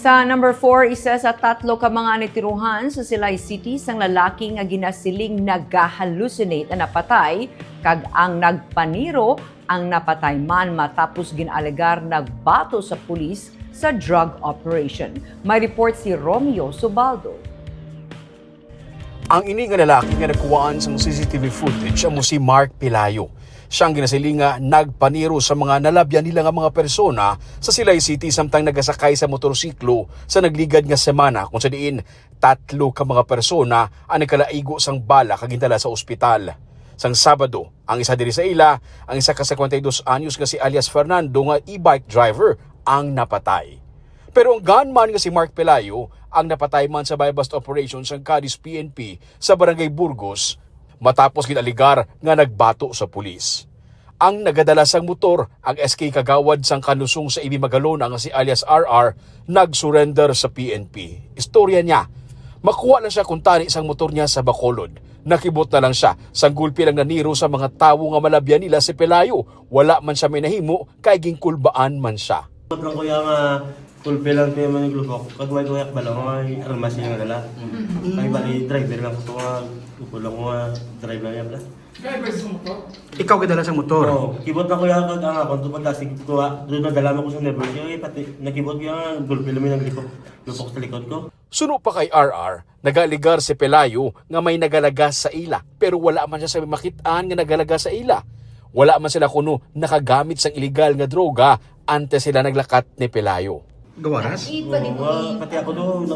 Sa number 4, isa sa tatlo ka mga nitiruhan sa Silay City sang lalaki nga ginasiling nagahallucinate na napatay kag ang nagpaniro ang napatay man matapos ginalegar nagbato sa pulis sa drug operation. May report si Romeo Subaldo. Ang ini nga lalaki nga nakuhaan sa CCTV footage amo si Mark Pilayo. Siyang ginasilinga nagpaniro sa mga nalabyan nila nga mga persona sa Silay City samtang nagasakay sa motorsiklo sa nagligad nga semana kung sa diin tatlo ka mga persona ang nagkalaigo sang bala kagintala sa ospital. Sang Sabado, ang isa diri sa ila, ang isa ka 52 anyos nga si alias Fernando nga e-bike driver ang napatay. Pero ang gunman nga si Mark Pelayo ang napatay man sa buy-bust operation sa Cadiz PNP sa Barangay Burgos matapos ginaligar nga nagbato sa pulis. Ang nagadala sang motor, ang SK Kagawad sang kanusong sa Ibi Magalona nga si alias RR, nag-surrender sa PNP. Istorya niya, makuha lang siya kung tani sang motor niya sa Bacolod. Nakibot na lang siya, sang gulpi lang naniro sa mga tawo nga malabyan nila si Pelayo. Wala man siya may nahimo, kay gingkulbaan man siya. Huwag lang kuya nga kulpe lang kayo man yung grupo. Kag may kuyak ba lang nga armas yung dala. Kaya bali driver lang ko nga lang ko nga driver niya pala. Ikaw kadala sa motor. Oo, kibot na kuya kag ang akong tupad na sige ko doon na dala mo ko sa nervous yung pati nakibot ko nga lang yung grupo. Grupo ko sa likod ko. Suno pa kay RR, nagaligar si Pelayo nga may nagalagas sa ila pero wala man siya sa makitaan nga nagalagas sa ila. Wala man sila kuno nakagamit sang illegal nga droga ante sila naglakat ni Pelayo. Gawaras? Oo, nga, pati ako doon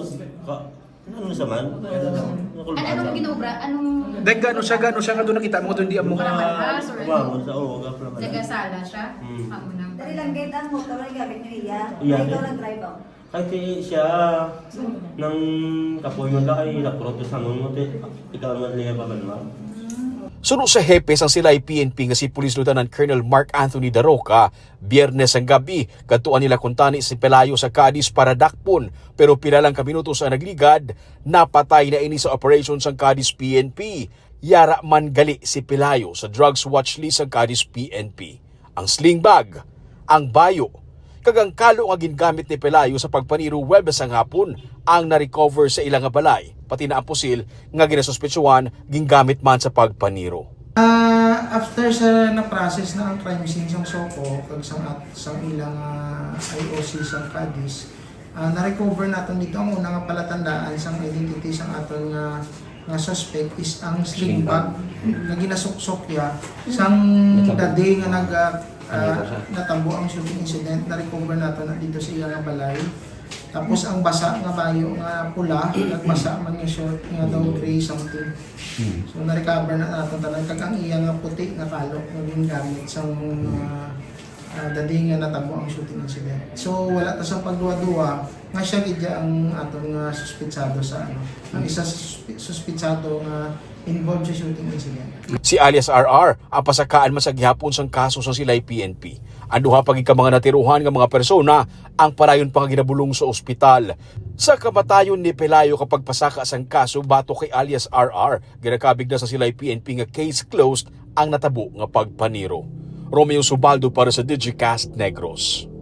ano sa man? Ano, anong ginobra? Anong Dahil gano siya, gano siya nga doon nakita mo doon di mo. Malakas or Umabot sa oo, ga pala. nagasala siya? Hmm. Ang unang. Dali lang gate ang motor ay gamit ni. Iya, Ikaw eh. nag-drive ako. Kasi siya nang kapoy mo lang ay naproto sa mo te ikaw man liya pa ba Suno sa hepe sang sila PNP nga si Police Lieutenant Colonel Mark Anthony Daroca, biyernes ang gabi, kadtuan nila kuntani si Pelayo sa Cadiz para dakpon, pero pila lang ka sa nagligad, napatay na ini sa operation sang Cadiz PNP. Yara man gali si Pelayo sa drugs watch list sang Cadiz PNP. Ang sling bag, ang bayo, kagang kalo nga gingamit ni Pelayo sa pagpaniro Webes ang hapon ang na-recover sa ilang nga balay, pati na ang pusil nga ginasuspetsuhan gingamit man sa pagpaniro. Ah, after sa na-process na ang crime scene sa Soko, kag sa sa ilang ah, IOC sa Cadiz, ah, na-recover natin dito. Ang una nga palatandaan sa identity sa aton nga nga suspect is ang sling bag nga ginasuksok ya sang dadi nga nag ah, ah, natabo ang shooting incident. Na-recover natin na dito sa ilang balay. Tapos ang basa nga bayo nga pula, nagbasa man nga short nga daw gray something. So na-recover na natin tanan kag ang iya nga puti nga kalok nga gingamit sa mga uh, dadi nga natabo ang shooting incident. So wala ta sa pagduwa-duwa nga siya gidya ang aton nga suspitsado sa ano. Ang isa sa suspi- suspitsado nga involved sa shooting incident. Si alias RR ang pasakaan man sa gihapon sang kaso sa silay PNP. Ang duha pag ika mga natiruhan nga mga persona ang parayon pa ginabulong sa ospital. Sa kamatayon ni Pelayo kapag pasaka sang kaso bato kay alias RR, ginakabig na sa silay PNP nga case closed ang natabo nga pagpaniro. Romeo Subaldo para sa Digicast Negros.